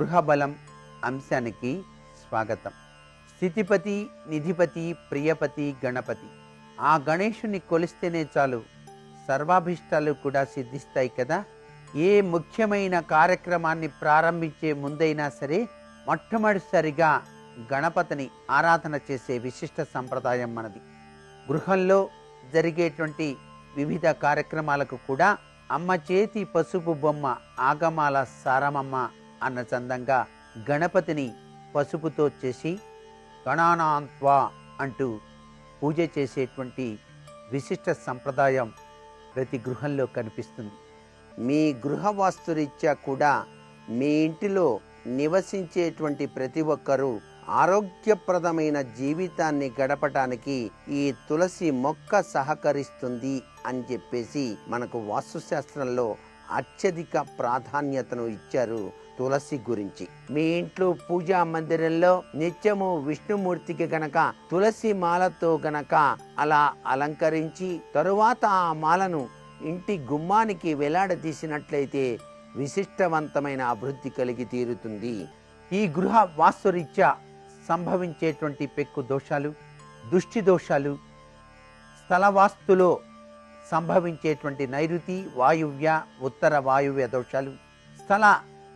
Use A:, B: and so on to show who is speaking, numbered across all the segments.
A: గృహబలం అంశానికి స్వాగతం. స్థితిపతి నిధిపతి ప్రియపతి గణపతి. ఆ గణేషుని కొలిస్తేనే చాలు. సర్వాభిష్టాలు కూడా సిద్ధిస్తాయి కదా. ఏ ముఖ్యమైన కార్యక్రమాన్ని ప్రారంభించే ముందైనా సరే మొట్టమొదటిసారిగా గణపతిని ఆరాధన చేసే విశిష్ట సంప్రదాయం మనది. గృహంలో జరిగేటువంటి వివిధ కార్యక్రమాలకు కూడా అమ్మ చేతి పసుపు బొమ్మ ఆగమాల సారమమ్మ అన్న చందంగా గణపతిని పసుపుతో చేసి గణానాంత్వా అంటూ పూజ చేసేటువంటి విశిష్ట సంప్రదాయం ప్రతి గృహంలో కనిపిస్తుంది. మీ గృహ వాస్తురీత్యా కూడా మీ ఇంటిలో నివసించేటువంటి ప్రతి ఒక్కరూ ఆరోగ్యప్రదమైన జీవితాన్ని గడపటానికి ఈ తులసి మొక్క సహకరిస్తుంది అని చెప్పేసి మనకు వాస్తుశాస్త్రంలో అత్యధిక ప్రాధాన్యతను ఇచ్చారు తులసి గురించి. మీ ఇంట్లో పూజా మందిరంలో నిత్యము విష్ణుమూర్తికి గనక తులసి మాలతో గనక అలా అలంకరించి తరువాత ఆ మాలను ఇంటి గుమ్మానికి వేలాడదీసినట్లయితే విశిష్టవంతమైన అభివృద్ధి కలిగి తీరుతుంది. ఈ గృహ వాస్తురీత్యా సంభవించేటువంటి పెక్కు దోషాలు దుష్టి దోషాలు స్థలవాస్తులో సంభవించేటువంటి నైరుతి వాయువ్య ఉత్తర వాయువ్య దోషాలు స్థల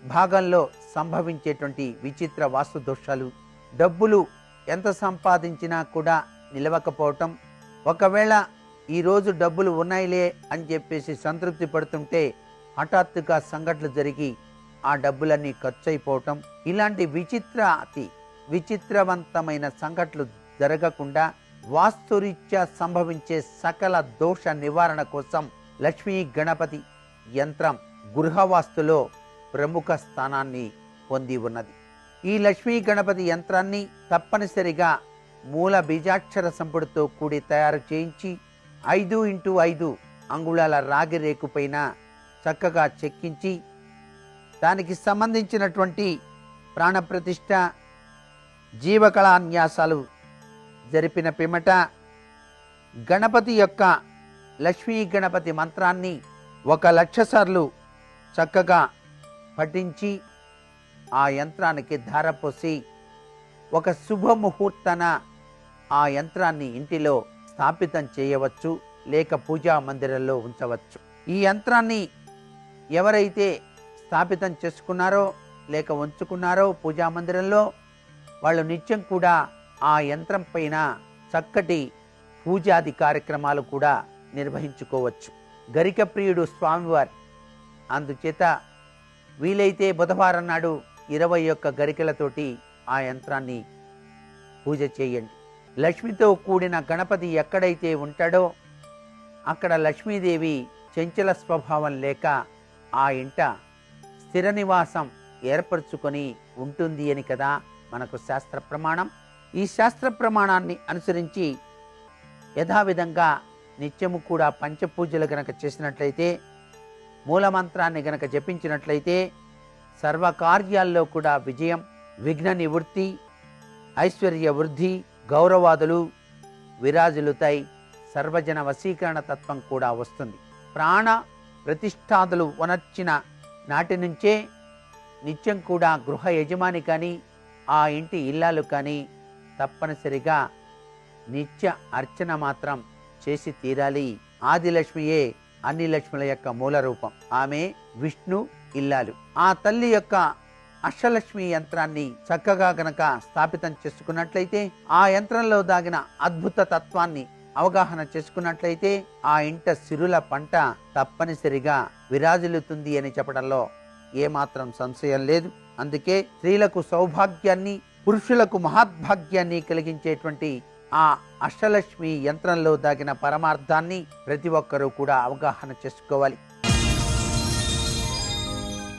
A: భాగంలో సంభవించేటువంటి విచిత్ర వాస్తు దోషాలు డబ్బులు ఎంత సంపాదించినా కూడా నిలవకపోవటం. ఒకవేళ ఈరోజు డబ్బులు ఉన్నాయిలే అని చెప్పేసి సంతృప్తి పడుతుంటే హఠాత్తుగా సంఘటనలు జరిగి ఆ డబ్బులన్నీ ఖర్చు అయిపోవటం ఇలాంటి విచిత్ర అతి విచిత్రవంతమైన సంఘటనలు జరగకుండా వాస్తురీత్యా సంభవించే సకల దోష నివారణ కోసం లక్ష్మీ గణపతి యంత్రం గృహవాస్తులో ప్రముఖ స్థానాన్ని పొంది ఉన్నది. ఈ లక్ష్మీ గణపతి యంత్రాన్ని తప్పనిసరిగా మూల బీజాక్షర సంపుడితో కూడి తయారు చేయించి ఐదు ఇంటూ ఐదు అంగుళాల రాగి రేకుపైన చక్కగా చెక్కించి దానికి సంబంధించినటువంటి ప్రాణప్రతిష్ఠ జీవకళాన్యాసాలు జరిపిన పిమ్మట గణపతి యొక్క లక్ష్మీ గణపతి మంత్రాన్ని ఒక లక్ష సార్లు చక్కగా పఠించి ఆ యంత్రానికి ధార పోసి ఒక శుభముహూర్తన ఆ యంత్రాన్ని ఇంటిలో స్థాపితం చేయవచ్చు లేక పూజా మందిరంలో ఉంచవచ్చు. ఈ యంత్రాన్ని ఎవరైతే స్థాపితం చేసుకున్నారో లేక ఉంచుకున్నారో పూజా మందిరంలో వాళ్ళు నిత్యం కూడా ఆ యంత్రం పైన చక్కటి పూజాది కార్యక్రమాలు కూడా నిర్వహించుకోవచ్చు. గరిక ప్రియుడు స్వామివారి అందుచేత వీలైతే బుధవారం నాడు ఇరవై ఒక్క గరికలతోటి ఆ యంత్రాన్ని పూజ చేయండి. లక్ష్మితో కూడిన గణపతి ఎక్కడైతే ఉంటాడో అక్కడ లక్ష్మీదేవి చంచల స్వభావం లేక ఆ ఇంట స్థిర నివాసం ఏర్పరచుకొని ఉంటుంది అని కదా మనకు శాస్త్ర ప్రమాణం. ఈ శాస్త్ర ప్రమాణాన్ని అనుసరించి యథావిధంగా నిత్యము కూడా పంచపూజలు గనక చేసినట్లయితే మూలమంత్రాన్ని గనక జపించినట్లయితే సర్వకార్యాల్లో కూడా విజయం విఘ్న నివృత్తి ఐశ్వర్య వృద్ధి గౌరవాదులు విరాజులుతాయి సర్వజన వశీకరణ తత్వం కూడా వస్తుంది. ప్రాణ ప్రతిష్టాదులు వనర్చిన నాటి నుంచే నిత్యం కూడా గృహ యజమాని కానీ ఆ ఇంటి ఇల్లాలు కానీ తప్పనిసరిగా నిత్య అర్చన మాత్రం చేసి తీరాలి. ఆదిలక్ష్మియే అన్ని లక్ష్ముల యొక్క మూల రూపం. ఆమె విష్ణు ఇల్లాలు. ఆ తల్లి యొక్క అష్టలక్ష్మి యంత్రాన్ని చక్కగా గనక స్థాపితం చేసుకున్నట్లయితే ఆ యంత్రంలో దాగిన అద్భుత తత్వాన్ని అవగాహన చేసుకున్నట్లయితే ఆ ఇంట సిరుల పంట తప్పనిసరిగా విరాజిల్లుతుంది అని చెప్పడంలో ఏమాత్రం సంశయం లేదు. అందుకే స్త్రీలకు సౌభాగ్యాన్ని పురుషులకు మహాద్భాగ్యాన్ని కలిగించేటువంటి ఆ అష్టలక్ష్మి యంత్రంలో దాగిన పరమార్థాన్ని ప్రతి ఒక్కరూ కూడా అవగాహన చేసుకోవాలి.